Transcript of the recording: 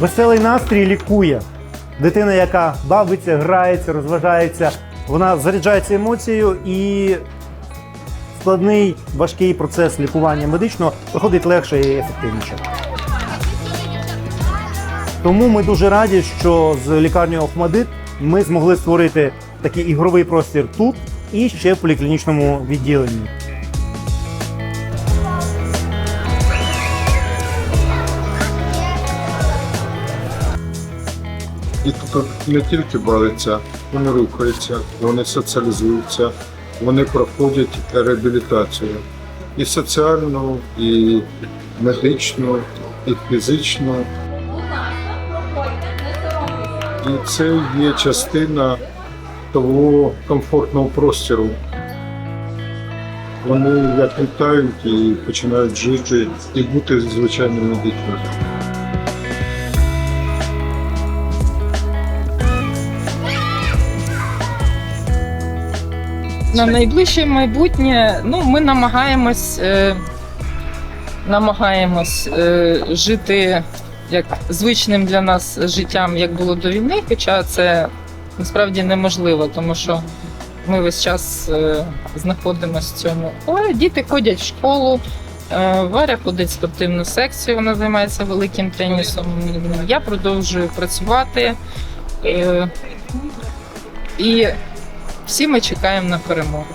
Веселий настрій лікує. Дитина, яка бавиться, грається, розважається, вона заряджається емоцією і складний важкий процес лікування медичного проходить легше і ефективніше. Тому ми дуже раді, що з лікарнею Охмадит ми змогли створити такий ігровий простір тут і ще в поліклінічному відділенні. І тут не тільки бавляться, вони рухаються, вони соціалізуються, вони проходять реабілітацію і соціальну, і медичну, і фізичну. І це є частина того комфортного простору. Вони як літають і починають жити і бути звичайними дітьми. На найближче майбутнє ну, ми намагаємось, е, намагаємось е, жити як звичним для нас життям, як було до війни, хоча це насправді неможливо, тому що ми весь час е, знаходимося в цьому. Але діти ходять в школу. е, Варя ходить в спортивну секцію, вона займається великим тенісом. Я продовжую працювати. Е, І всі ми чекаємо на перемогу.